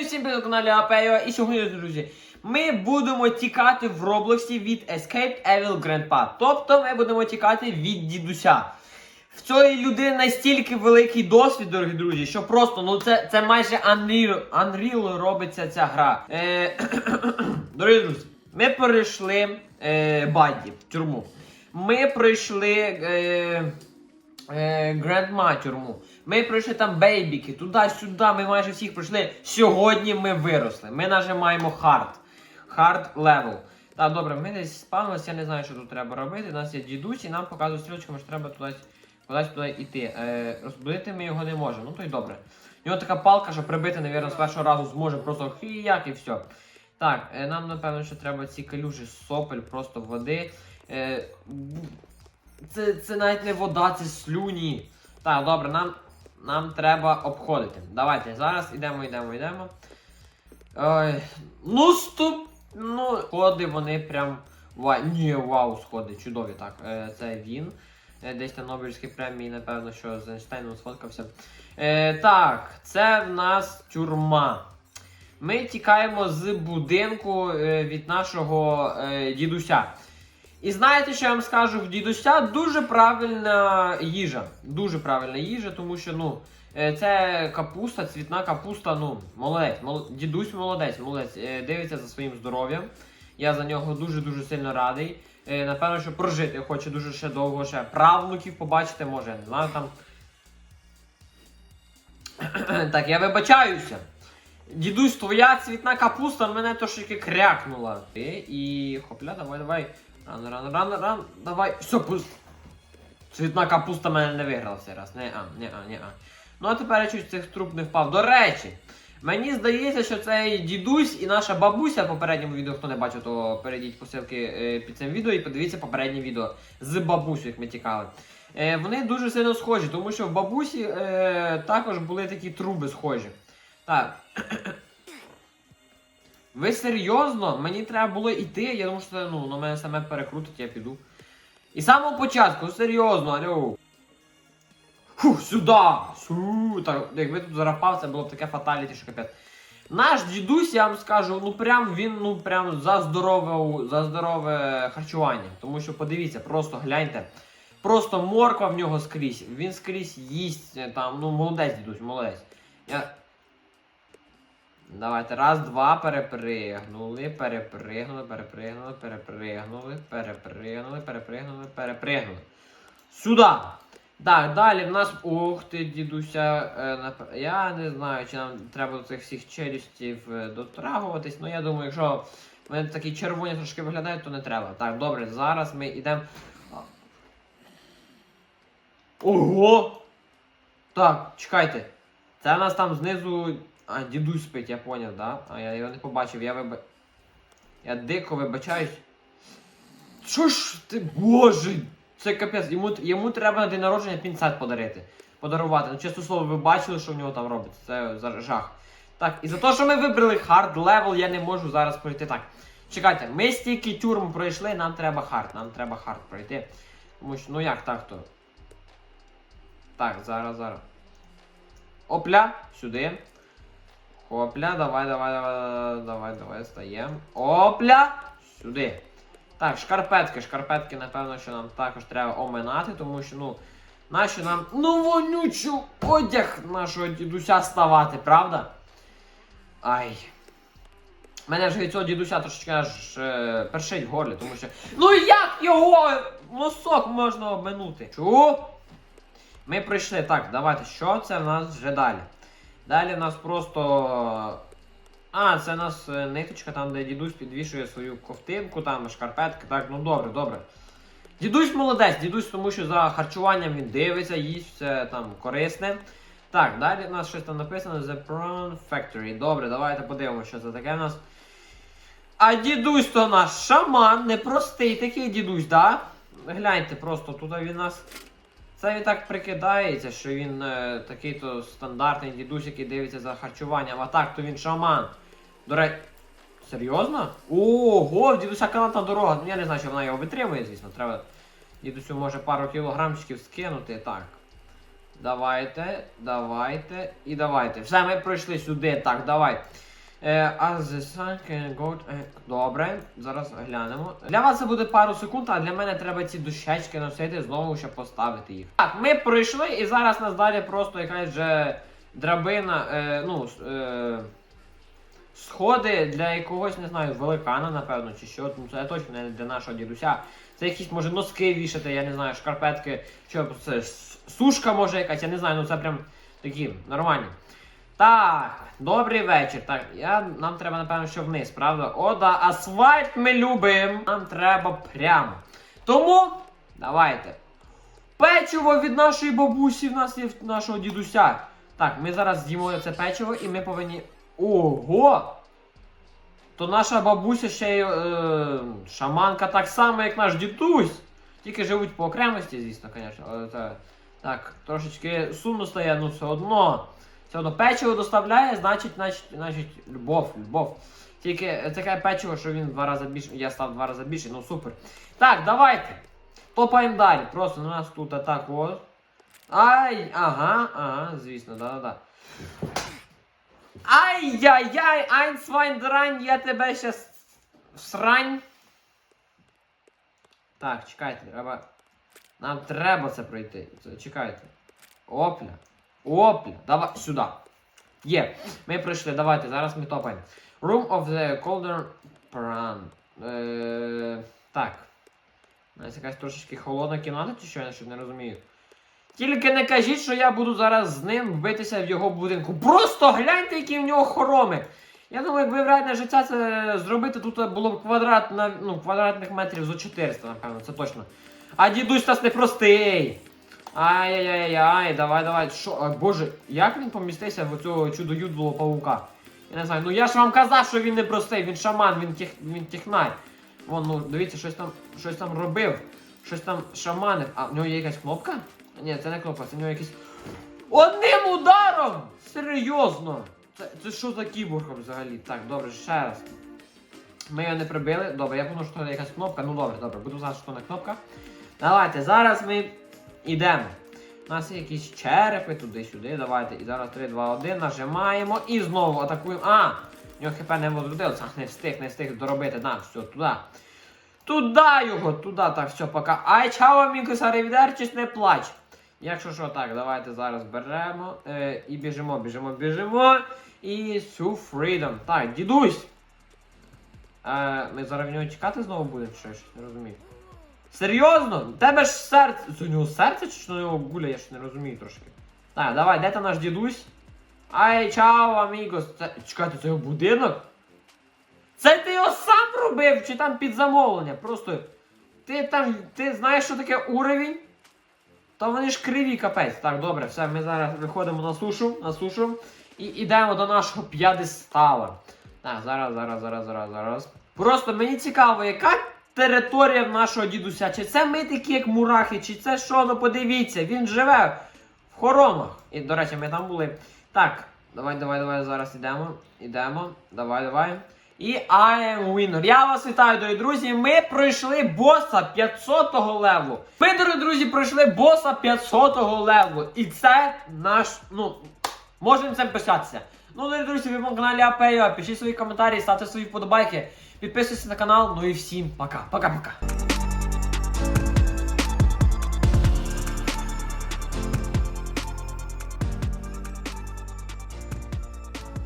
І всім привіт на каналі Апео. І сьогодні, друзі, ми будемо тікати в Роблоксі від Escape Evil Grandpa. Тобто ми будемо тікати від дідуся. В цієї людини настільки великий досвід, дорогі друзі, що просто, ну це, це майже Unreal, Unreal робиться ця гра. Е, дорогі друзі, ми перейшли е, Бадді в тюрму. Ми пройшли. Е, е, Грандма тюрму. Ми пройшли там бейбіки, туди-сюди, ми майже всіх пройшли. Сьогодні ми виросли. Ми нажимаємо хард. Хард левел. Так, добре, ми десь спавнилися, я не знаю, що тут треба робити. У нас є дідусь і нам показують стрілочками, що треба туди, кудись туди йти. Е, розбудити ми його не можемо. Ну то й добре. У нього така палка, що прибити, навірно, з першого разу зможе просто хіяк і все. Так, е, нам напевно, що треба ці калюжі сопель, просто води. Е, це, це навіть не вода, це слюні. Так, добре, нам, нам треба обходити. Давайте, зараз йдемо, йдемо, йдемо. Ой, ну стоп. Ну, сходи вони прям. Ва... Ні, вау, сходи, чудові. Так, е, це він. Е, десь на Нобелівській премії, напевно, що з Ейнштейном сфоткався. Е, так, це в нас тюрма. Ми тікаємо з будинку е, від нашого дідуся. І знаєте, що я вам скажу? В дідуся дуже правильна їжа. Дуже правильна їжа, тому що ну, е, це капуста, цвітна капуста, ну, молодець. Мол... Дідусь молодець, молодець. Е, Дивиться за своїм здоров'ям. Я за нього дуже-дуже сильно радий. Е, Напевно, що прожити хоче дуже ще довго, ще правнуків побачити, може, не знаю там. так, я вибачаюся. Дідусь, твоя цвітна капуста мене трошки крякнула. І хопля, давай, давай. Рано, рано, рано, рано, давай. Все, пусть. Цвітна капуста мене не виграла цей раз. Не а, не а, не а. Ну а тепер я чуть цих труб не впав. До речі, мені здається, що цей дідусь і наша бабуся в попередньому відео, хто не бачив, то перейдіть по ссылки е, під цим відео і подивіться попереднє відео з бабусею, як ми тікали. Е, вони дуже сильно схожі, тому що в бабусі е, також були такі труби схожі. Так. Ви серйозно? Мені треба було йти, я думаю, що ну, на мене саме перекрутить, я піду. І з самого початку, ну, серйозно, алло. Фух, сюди! Сю. Так, якби тут зарапав, це було б таке фаталіті, що капець. Наш дідусь, я вам скажу, ну прям він ну прям за здорове, за здорове харчування. Тому що подивіться, просто гляньте. Просто морква в нього скрізь. Він скрізь їсть е, там, ну молодець, дідусь, молодець. Я... Давайте. Раз, два, перепригнули, перепригнули, перепригнули, перепригнули, перепригнули, перепригнули, перепригнули. Сюди! Так, далі в нас. Ух ти, дідуся. е, Я не знаю, чи нам треба до цих всіх челюстів е, дотрагуватись, але я думаю, якщо вони такі червоні трошки виглядають, то не треба. Так, добре, зараз ми йдемо. Ого! Так, чекайте. Це у нас там знизу. А, дідусь спить, я поняв, да? А я його не побачив, я виба. Я дико вибачаюсь. Що ж ти, боже! Це капець, йому, йому треба на день народження пінцет подарити. Подарувати. Ну, чесно слово, ви бачили, що в нього там робиться. Це жах. Так, і за те, що ми вибрали хард левел, я не можу зараз пройти. Так. Чекайте, ми стільки тюрм пройшли, нам треба хард, нам треба хард пройти. Тому що, ну як так то? Так, зараз, зараз. Опля, сюди. Опля, давай, давай, давай, давай, давай, стаємо. Опля! Сюди. Так, шкарпетки. Шкарпетки, напевно, що нам також треба оминати, тому що, ну, нащо нам ну вонючу одяг нашого дідуся ставати, правда? Ай. Мене вже від цього дідуся трошечки аж е, першить в горлі, тому що. Ну як його носок можна обминути? Чу? Ми пройшли. Так, давайте. Що це в нас вже далі? Далі в нас просто. А, це у нас е, ниточка, там, де дідусь підвішує свою ковтинку, там шкарпетки. Так, ну добре, добре. Дідусь молодець, дідусь, тому що за харчуванням він дивиться, їсть все там корисне. Так, далі у нас щось там написано The Prawn Factory. Добре, давайте подивимося, що це таке в нас. А дідусь то наш шаман, непростий такий дідусь, да? Гляньте, просто тут він нас. Це він так прикидається, що він е, такий то стандартний дідусь, який дивиться за харчуванням, а так то він шаман. До речі. Серйозно? Ого, в дідуся канатна дорога. Ну я не знаю, чи вона його витримує, звісно. Треба. Дідусю може пару кілограмчиків скинути. Так. Давайте, давайте і давайте. Все, ми пройшли сюди. Так, давай. Е, а the sun е, Добре, зараз глянемо. Для вас це буде пару секунд, а для мене треба ці дощечки носити знову, щоб поставити їх. Так, ми пройшли, і зараз нас далі просто якась вже драбина, е, ну, е, сходи для якогось, не знаю, великана, напевно, чи що. Ну, це точно не для нашого дідуся. Це якісь, може, носки вішати, я не знаю, шкарпетки, що це сушка може якась, я не знаю, ну це прям такі нормальні. Так, добрий вечір. Так, я, нам треба, напевно, що вниз, правда? О, да, асфальт ми любимо. Нам треба прямо. Тому давайте. Печиво від нашої бабусі в нас є нашого дідуся. Так, ми зараз з'їмо це печиво і ми повинні. Ого! То наша бабуся ще й е, шаманка так само, як наш дідусь. Тільки живуть по окремості, звісно, звісно. Так, трошечки сумно стає, ну все одно. Все одно печиво доставляє, значить, значить, значить, любов, любов. Тільки таке печиво, що він два рази більше. Я став два рази більше, ну супер. Так, давайте. Топаємо далі. Просто у нас тут атак от. Ай, ага, ага, звісно, да-да-да. Ай-яй-яй, Айнсвайндрань, я тебе щас всрань. Так, чекайте, треба. Нам треба це пройти. Чекайте. Опля. Опля. Давай сюди. Є. Ми пройшли. Давайте, зараз ми топаємо. Room of the Cauldron Pran. Е, так. Нас якась трошечки холодна кімната, чи що я не розумію. Тільки не кажіть, що я буду зараз з ним битися в його будинку. Просто гляньте, які в нього хороми. Я думаю, якби в реальне життя це зробити, тут було б квадрат на, ну, квадратних метрів зо 400, напевно, це точно. А дідусь нас непростий. Ай-яй-яй-яй, давай, давай. Що? Ой, боже, як він помістився в цього чудо-юдлого павука? Я не знаю, ну я ж вам казав, що він непростий, він шаман, він, тех, він технай. Вон, ну, дивіться, щось там, щось там робив, щось там шаманив. А в нього є якась кнопка? Ні, це не кнопка, це в нього якийсь. Одним ударом! Серйозно! Це, це що за кіборг взагалі? Так, добре, ще раз. Ми його не прибили. Добре, я подумав, що це якась кнопка. Ну добре, добре, буду знати, що це кнопка. Давайте, зараз ми йдемо. У нас є якісь черепи туди-сюди. Давайте. І зараз 3, 2, 1. Нажимаємо і знову атакуємо. А! В нього хп не возродилося. Не встиг, не встиг доробити. На, все, туди. Туда його, туди, так, все, пока. Ай, чао, амігос, арівідерчись, не плач. Якщо що, так, давайте зараз беремо е, і біжимо, біжимо, біжимо. І су freedom. Так, дідусь. Е, ми зараз в нього чекати знову будемо, що я щось не розумію. Серйозно? У тебе ж серце. Це у нього серце чи що у нього гуля, я ж не розумію трошки. Так, давай, де там наш дідусь? Ай, чао, амігос. Це... Чекайте, це його будинок? Це ти його сам робив, чи там під замовлення? Просто. Ти там. Ти знаєш, що таке уровень? Та вони ж криві капець. Так, добре, все, ми зараз виходимо на сушу, на сушу і йдемо до нашого п'ядестала. Так, зараз, зараз, зараз, зараз, зараз. Просто мені цікаво, яка територія нашого дідуся? Чи це ми такі, як мурахи, чи це що? Ну подивіться, він живе в хоромах. І, до речі, ми там були. Так, давай, давай, давай, зараз йдемо. Йдемо. Давай, давай. І I am winner. Я вас вітаю, дорогі друзі. Ми пройшли боса 500 левелу. Ми, дорогі друзі, пройшли боса 500 левелу. І це наш, ну, можемо цим пишатися. Ну, дорогі друзі, ви на каналі АПЕЙО. Пишіть свої коментарі, ставте свої вподобайки. Підписуйтесь на канал. Ну і всім пока. Пока-пока.